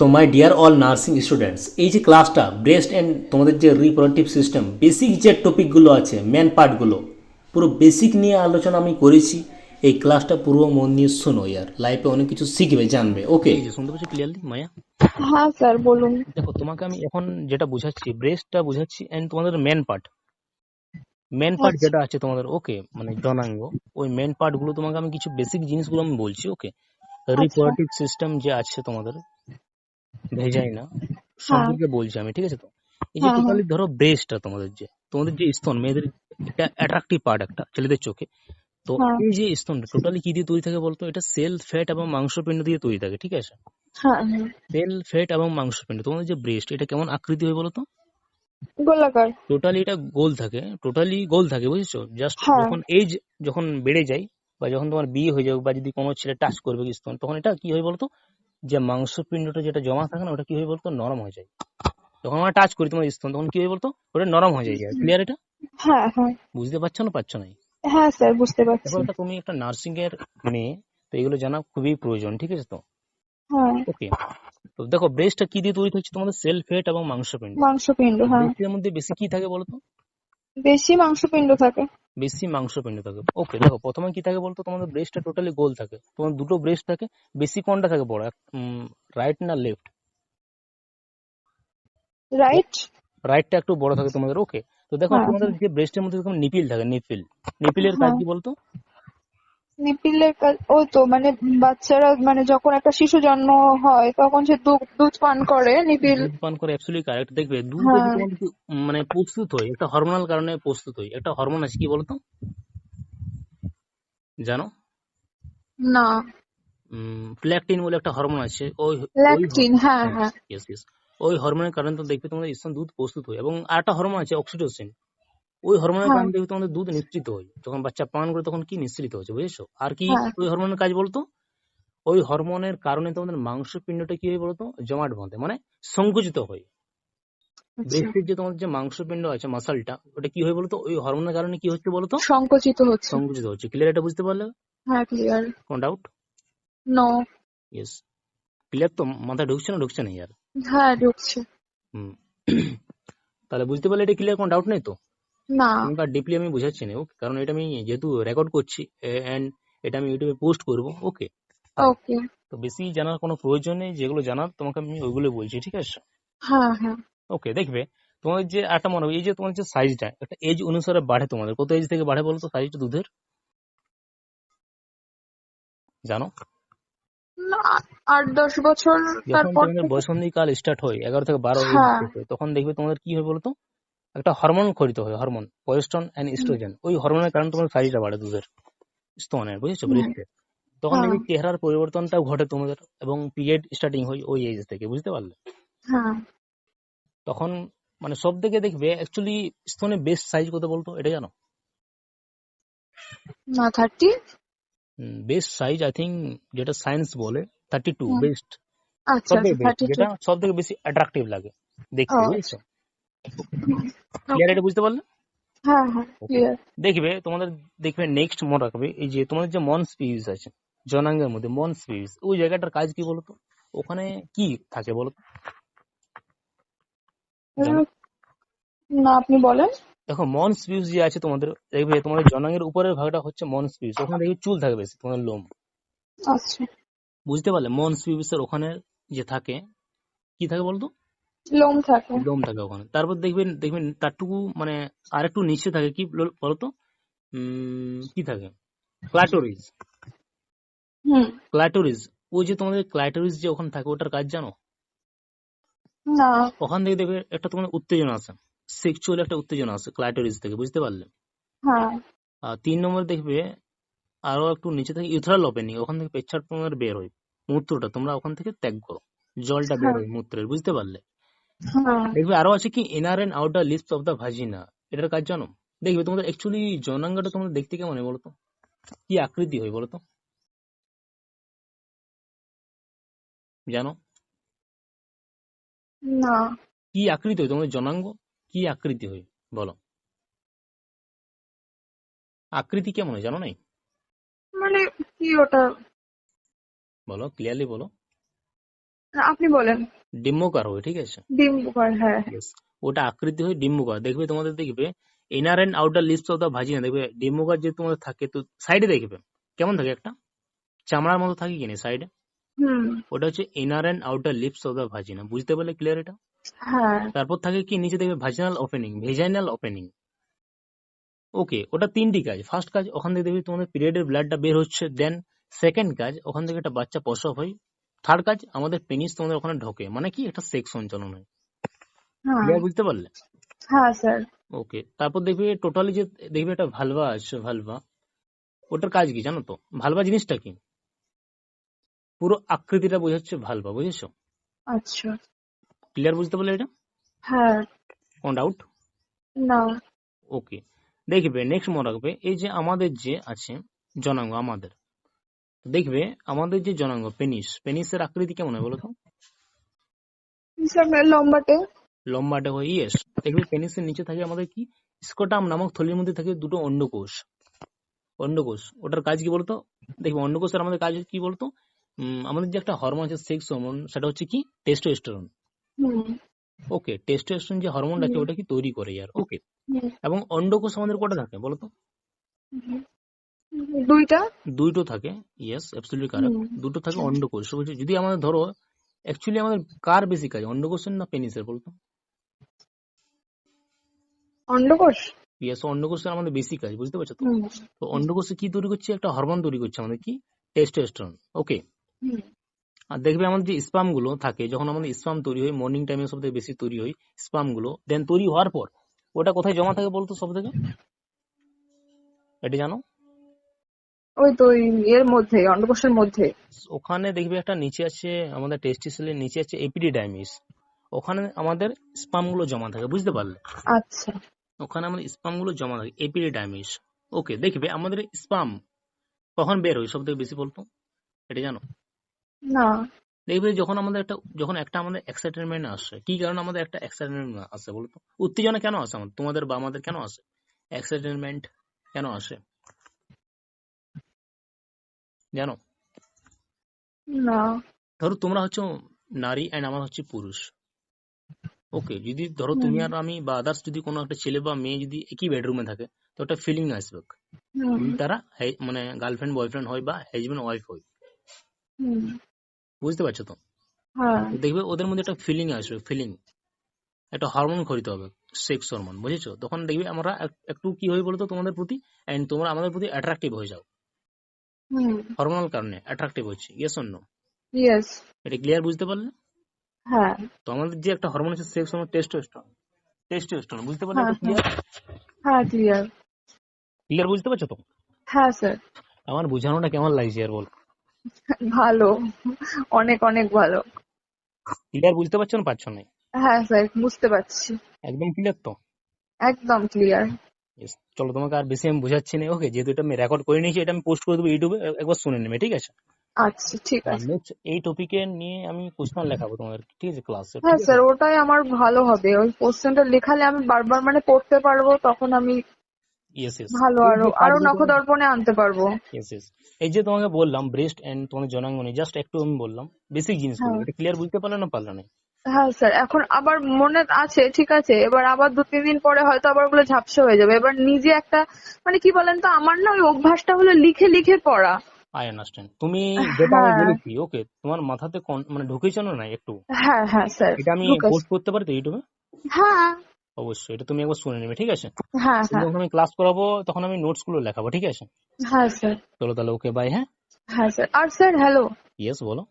তো my dear all nursing students এই যে ক্লাসটা ব্রেস্ট অ্যান্ড তোমাদের যে রিপ্রোডাক্টিভ সিস্টেম বেসিক যে টপিকগুলো আছে মেন পার্টগুলো পুরো বেসিক নিয়ে আলোচনা আমি করেছি। এই ক্লাসটা পুরো মন দিয়ে শোনো ইয়ার লাইফে অনেক কিছু শিখবে জানবে ওকে শুনতে পাচ্ছি ক্লিয়ারলি মায়া? হ্যাঁ স্যার বলুন। দেখো তোমাকে আমি এখন যেটা বুঝাচ্ছি ব্রেস্টটা বুঝাচ্ছি এন্ড তোমাদের মেন পার্ট মেন পার্ট। যেটা আছে তোমাদের ওকে মানে জনাঙ্গ ওই মেন পার্টগুলো তোমাকে আমি কিছু বেসিক জিনিসগুলো আমি বলছি ওকে রিপ্রোডাক্টিভ সিস্টেম যে আছে তোমাদের ভেজাইনা সম্পর্কে বলছি আমি ঠিক আছে তো? এই যে হ্যাঁ, টোটালি ধরো ব্রেস্টটা তোমাদের যে তোমাদের যে স্তন মেয়েদের একটা অ্যাট্রাকটিভ পার্ট একটা ছেলেদের চোখে। তো হ্যাঁ। এই যে স্তন টোটালি কি দিয়ে তৈরি থাকে বলতো? এটা সেল ফ্যাট এবং মাংসপিণ্ড দিয়ে তৈরি থাকে ঠিক আছে? হ্যাঁ হ্যাঁ। সেল ফ্যাট এবং মাংসপিণ্ড তোমাদের যে ব্রেস্ট এটা কেমন আকৃতি হয় বলতো? গোলাকার। টোটালি এটা গোল থাকে টোটালি গোল থাকে বুঝেছ? জাস্ট হ্যাঁ। যখন এজ যখন বেড়ে যায় বা যখন তোমার বিয়ে হয়ে যাবে বা যদি কোনো ছেলে টাচ করবে স্তন তখন এটা কি হয় বলতো? যে মাংসপিণ্ডটা যেটা জমা থাকে না ওটা কি হয় বলতো? নরম হয়ে যায়। যখন আমরা টাচ করি তোমার স্তন তখন কি হয় বলতো? ওটা নরম হয়ে যায় ক্লিয়ার এটা? হ্যাঁ হ্যাঁ। বুঝতে পারছ না পারছ না হ্যাঁ স্যার বুঝতে পারছি। এটা তুমি একটা নার্সিং এর মেয়ে তো এগুলো জানা খুবই প্রয়োজন ঠিক আছে তো? হ্যাঁ। ওকে তো দেখো ব্রেস্টটা কি দিয়ে তৈরি হচ্ছে তোমাদের? সেল ফ্যাট এবং মাংসপিণ্ড। মাংসপিণ্ড হ্যাঁ। ব্রেস্টের মধ্যে বেশি কি থাকে বলতো? বেশি মাংসপিণ্ড থাকে। বেশি মাংসপিণ্ড থাকে। ওকে দেখো প্রথমে কি থাকে বলতো? তোমাদের ব্রেস্টটা টোটালি গোল থাকে। তোমার দুটো ব্রেস্ট থাকে বেশি কোনটা থাকে বড়? রাইট না লেফট রাইট রাইটটা একটু বড় থাকে তোমাদের ওকে তো দেখো হ্যাঁ। তোমাদের যে ব্রেস্টের মধ্যে নিপিল থাকে নিপিল নিপিলের কাজ হ্যাঁ। কি বলতো? নিপিলের কাজ ওই তো মানে বাচ্চারা মানে যখন একটা শিশু জন্ম হয় তখন সে দুধ দুধ পান করে নিপিল। দুধ পান করে অ্যাবসলিউটলি কারেক্ট দেখবে। দুধ হ্যাঁ। মানে প্রস্তুত হয় একটা হরমোনাল কারণে প্রস্তুত হয় একটা হরমোন আছে কি বলতো? জানো? না। প্ল্যাকটিন বলে একটা হরমোন আছে ওই ল্যাকটিন হ্যাঁ হ্যাঁ। ইয়েস ইয়েস ওই হরমোনের কারণে তো দেখবে তোমাদের স্তন দুধ প্রস্তুত হয় এবং আরেকটা হরমোন আছে অক্সিটোসিন ওই হরমোনের হ্যাঁ। কারণে দেখবে তোমাদের দুধ নিঃসৃত হয় যখন বাচ্চা পান করে তখন কি নিঃসৃত হচ্ছে বুঝেছ? আর কি হ্যাঁ। ওই হরমোনের কাজ বলতো? ওই হরমোনের কারণে তোমাদের মাংসপিণ্ডটা কি হয় বলতো? জমাট বাঁধে মানে সংকুচিত হয় আচ্ছা। ব্রেস্টের যে তোমাদের যে মাংসপিণ্ড আছে মাসালটা ওটা কি হয় বলতো? ওই হরমোনের কারণে কি হচ্ছে বলতো? সংকুচিত হচ্ছে। সংকুচিত হচ্ছে। ক্লিয়ার এটা বুঝতে পারলে? হ্যাঁ ক্লিয়ার কোন ডাউট নো ইয়েস ক্লিয়ার তো? মাথায় ঢুকছে না? ঢুকছে না ইয়ার? হ্যাঁ ঢুকছে। হুম। তাহলে বুঝতে পারলে এটা ক্লিয়ার কোনো ডাউট নেই তো? না। ডিপলি আমি বোঝাচ্ছি না ওকে কারণ এটা আমি যেহেতু রেকর্ড করছি এন্ড এটা আমি ইউটিউবে পোস্ট করব ওকে ওকে তো বেশি জানার কোনো প্রয়োজন নেই যেগুলো জানার তোমাকে আমি ওইগুলো বলছি ঠিক আছে? হ্যাঁ হ্যাঁ। ওকে দেখবে তোমাদের যে একটা মনে এই যে তোমার যে সাইজটা একটা এজ অনুসারে বাড়ে তোমাদের। কত এজ থেকে বাড়ে বলো তো সাইজটা দুধের? জানো? আট দশ বছর তারপর স্টার্ট হয় এগারো থেকে বারো হ্যাঁ। তখন দেখবে তোমাদের কি হয় বলতো? একটা হরমোন খরিত হয় হরমোন প্রোজেস্ট্রন অ্যান্ড ইস্ট্রোজেন ওই হরমোনের কারণে তোমার সাইজটা বাড়ে দুধের স্তনের বুঝেছ? হুম। তখন হ্যাঁ। দেখবে চেহারার পরিবর্তনটাও ঘটে তোমাদের এবং পিরিয়ড স্টার্টিং হয় ওই এজ থেকে বুঝতে পারলে? হ্যাঁ। তখন মানে সব থেকে দেখবে অ্যাকচুয়ালি স্তনে বেস্ট সাইজ কত বলতো এটা জানো? না thirty best size I think যেটা সায়েন্স বলে থার্টি টু বেস্ট সব থেকে বেশি অ্যাট্রাকটিভ লাগে দেখতে বুঝেছ? ক্লিয়ার এটা বুঝতে পারলে? হ্যাঁ হ্যাঁ ক্লিয়ার দেখবে তোমাদের দেখবে নেক্সট মনে রাখবে এই যে তোমাদের যে মন স্পিচ আছে জনাঙ্গের মধ্যে মন স্পিচ ওই জায়গাটার কাজ কি বলতো? ওখানে কি থাকে বলতো? না আপনি বলেন। দেখো মন যে আছে তোমাদের দেখবে তোমাদের জনাঙ্গের উপরের ভাগটা হচ্ছে মন স্পিচ ওখানে দেখবে চুল থাকে বেশি তোমাদের লোম। আচ্ছা। বুঝতে পারলে? মন স্পিচের ওখানে যে থাকে কি থাকে বলতো? লোম থাকে। লোম থাকে ওখানে। তারপর দেখবেন দেখবেন তারটুকু মানে আরেকটু নিচে থাকে কি বলতো? উম, কি থাকে? ক্লাটোরিজ হুম। ক্লাটোরিজ ওই যে তোমাদের ক্লাটোরিজ যে ওখানে থাকে ওটার কাজ জানো? না। ওখান থেকে দেখবে একটা তোমার উত্তেজনা আছে। সেক্সুয়াল একটা উত্তেজনা আছে ক্লাটোরিজ থেকে বুঝতে পারলে? হ্যাঁ। আর তিন নম্বর দেখবে আরও একটু নিচে থেকে ইউথ্রাল ওপেনিং। ওখান থেকে তোমার বের হয়। মূত্রটা তোমরা ওখান থেকে ত্যাগ করো। জলটা বের হয়। মূত্রের বুঝতে পারলে? হ্যাঁ দেখবে আরও আছে কি inner and outer lips of the vagina এটার কাজ জানো? দেখবে তোমাদের অ্যাকচুয়ালি জনাঙ্গটা তোমাদের দেখতে কেমন হয় বলতো কি আকৃতি হয় বলতো জানো? না। কি আকৃতি হয় তোমাদের জনাঙ্গ? কি আকৃতি হয় বলো? আকৃতি কেমন হয় জানো নাই? মানে কি ওটা? বলো ক্লিয়ারলি বলো। আপনি বলেন। ডিম্বকার হয় ঠিক আছে? ডিম্বুকার হ্যাঁ। ওটা আকৃতি হয় ডিম্বকার দেখবে তোমাদের দেখবে inner and outer lips of the vagina দেখবে ডিম্বকার যে তোমাদের থাকে তো সাইডে দেখবে। কেমন থাকে একটা? চামড়ার মতো থাকে কিনা সাইডে ওটা হচ্ছে inner and outer lips of the vagina বুঝতে পারলে ক্লিয়ার এটা? হ্যাঁ। তারপর থাকে কি নিচে দেখবে vaginal opening vaginal opening okay ওটা তিনটি কাজ। ফার্স্ট কাজ ওখান থেকে দেখবে তোমাদের পিরিয়ডের ব্লাডটা বের হচ্ছে। দেন সেকেন্ড কাজ ওখান থেকে একটা বাচ্চা প্রসব হয়। থার্ড কাজ আমাদের পেনিস তোমাদের ওখানে ঢোকে। মানে কি? একটা সেক্স সঞ্চালন হয়। হ্যাঁ। বুঝতে পারলে? হ্যাঁ স্যার। ওকে তারপর দেখবে টোটালি যে দেখবে একটা ভালভা আছে ভালভা ওটার কাজ কি জানো তো? ভালভা জিনিসটা কি? পুরো আকৃতিটা বোঝাচ্ছে ভালভা বুঝেছ? আচ্ছা। ক্লিয়ার বুঝতে পারলে এটা? হ্যাঁ। কোন ডাউট না। ওকে দেখবে নেক্সট মনে রাখবে এই যে আমাদের যে আছে জনাঙ্গ আমাদের। দেখবে আমাদের যে জনাঙ্গ পেনিস পেনিসের আকৃতি কেমন হয় বলো তো? লম্বাটে। লম্বাটে হয় ইয়েস দেখবে পেনিসের নিচে থাকে আমাদের কি? স্কোটাম নামক থলির মধ্যে থাকে দুটো অন্ডকোষ। অন্ডকোষ ওটার কাজ কি বলতো? দেখবে অন্ডকোষের আমাদের কাজ কি বলতো? আমাদের যে একটা হরমোন আছে সেক্স হরমোন সেটা হচ্ছে কি? টেস্টোস্টেরন ওকে টেস্টোস্টেরন যে হরমোনটা আছে ওটা কি তৈরি করে আর ওকে এবং অন্ডকোষ আমাদের কটা থাকে বলো তো? হুম। দুইটা? দুইটো থাকে ইয়েস অ্যাবসলিউটলি কারেক্ট দুটো থাকে অন্ডকোষ। বলছে যদি আমাদের ধরো অ্যাকচুয়ালি আমাদের কার বেশি কাজ অন্ডকোষের না পেনিসের বলতো? অন্ডকোষ? ইয়েস অন্ডকোষের আমাদের বেশি কাজ বুঝতে পারছ তো? তো অন্ডকোষে কি তৈরি করছে? একটা হরমোন তৈরি করছে আমাদের কি? টেস্টোস্টেরন ওকে আর দেখবে আমাদের যে স্পামগুলো থাকে যখন আমাদের স্পাম তৈরি হয় মর্নিং টাইমে সব থেকে বেশি তৈরি হয় স্পামগুলো দেন তৈরি হওয়ার পর ওটা কোথায় জমা থাকে বলতো সব থেকে এটা জানো? ওই তো এর মধ্যে অন্ডকোষের মধ্যে। ওখানে দেখবে একটা নিচে আছে আমাদের টেস্টি টেস্টিসেলের নিচে আছে এপিডিডাইমিস ওখানে আমাদের স্পামগুলো জমা থাকে বুঝতে পারলে? আচ্ছা। ওখানে আমাদের স্পামগুলো জমা থাকে এপিডিডাইমিস ওকে দেখবে আমাদের স্পাম কখন বের হয় সব থেকে বেশি বলতো? এটা জানো? না। দেখবে যখন আমাদের একটা যখন একটা আমাদের এক্সাইটেনমেন্ট আসে কি কারণে আমাদের একটা এক্সাইটেনমেন্ট আসে বলতো? উত্তেজনা কেন আসে আমাদের? তোমাদের বা আমাদের কেন আসে? এক্সাইটেনমেন্ট কেন আসে? জানো? না। ধরো তোমরা হচ্ছে নারী এন্ড আমার হচ্ছে পুরুষ। ওকে যদি ধরো তুমি আর আমি বা আদার্স যদি কোনো একটা ছেলে বা মেয়ে যদি একই বেডরুমে থাকে তো একটা ফিলিং আসবে তারা মানে গার্লফ্রেন্ড বয়ফ্রেন্ড হয় বা হাজবেন্ড ওয়াইফ হয়। বুঝতে পারছ তো? হ্যাঁ। দেখবে ওদের মধ্যে একটা ফিলিং আসবে ফিলিং একটা হরমোন খরিতে হবে সেক্স হরমোন বুঝেছ? তখন দেখবে আমরা একটু কি হয় বলতো তোমাদের প্রতি এন্ড তোমরা আমাদের প্রতি অ্যাট্রাক্টিভ হয়ে যাও। হরমোনাল কারণে অ্যাট্রাকটিভ হচ্ছে। ইয়েস অন্য ইয়েস এটা ক্লিয়ার বুঝতে পারলে? হ্যাঁ। তো আমাদের যে একটা হরমোন আছে সেক্স হরমোন টেস্টোস্টেরন টেস্টোস্টেরন বুঝতে পারলে ক্লিয়ার হ্যাঁ ক্লিয়ার ক্লিয়ার বুঝতে পারছ তো? হ্যাঁ স্যার আমার বোঝানোটা কেমন লাগছে আর বল? ভালো। অনেক অনেক ভালো। ক্লিয়ার বুঝতে পারছ না? পারছ না হ্যাঁ স্যার বুঝতে পারছি। একদম ক্লিয়ার তো? একদম ক্লিয়ার চলো তোমাকে আর বেশি আমি বোঝাচ্ছি না। ওকে যেহেতু এটা আমি রেকর্ড করে নিয়েছি এটা আমি পোস্ট করে দেবো ইউটিউবে একবার শুনে নেবে ঠিক আছে? আচ্ছা ঠিক আছে। এই টপিকে নিয়ে আমি কোশ্চেন লেখাবো তোমাদের। ঠিক আছে ক্লাসে হ্যাঁ স্যার ওটাই আমার ভালো হবে। ওই কোশ্চেনটা লেখালে আমি বারবার মানে পড়তে পারব তখন আমি ভালো আরও আরও নখদর্পণে আনতে পারব। এই যে তোমাকে বললাম ব্রেস্ট এন্ড তোমাদের জনাঙ্গনে জাস্ট একটু আমি বললাম। বেসিক জিনিসগুলো হ্যাঁ। এটা ক্লিয়ার বুঝতে পারলে না পারলে না। হ্যাঁ স্যার। এখন আবার মনে আছে ঠিক আছে এবার আবার দু তিন দিন পরে হয়তো আবার ওগুলো ঝাপসা হয়ে যাবে। এবার নিজে একটা মানে কি বলেন তো আমার না ওই অভ্যাসটা হলো লিখে লিখে পড়া। আই আন্ডারস্ট্যান্ড তুমি যেটা আমি হ্যাঁ। বলেছি ওকে তোমার মাথাতে কোন- মানে ঢুকেছো না একটু? হ্যাঁ হ্যাঁ স্যার এটা আমি। পোস্ট করতে পারি তো ইউটিউবে? হ্যাঁ। অবশ্যই এটা তুমি একবার শুনে নেবে ঠিক আছে? হ্যাঁ হ্যাঁ। যখন আমি ক্লাস করাবো তখন আমি নোটসগুলো লেখাবো ঠিক আছে? হ্যাঁ স্যার। চলো তাহলে ওকে বাই হ্যাঁ? হ্যাঁ স্যার। আর স্যার হ্যালো ইয়েস বলো।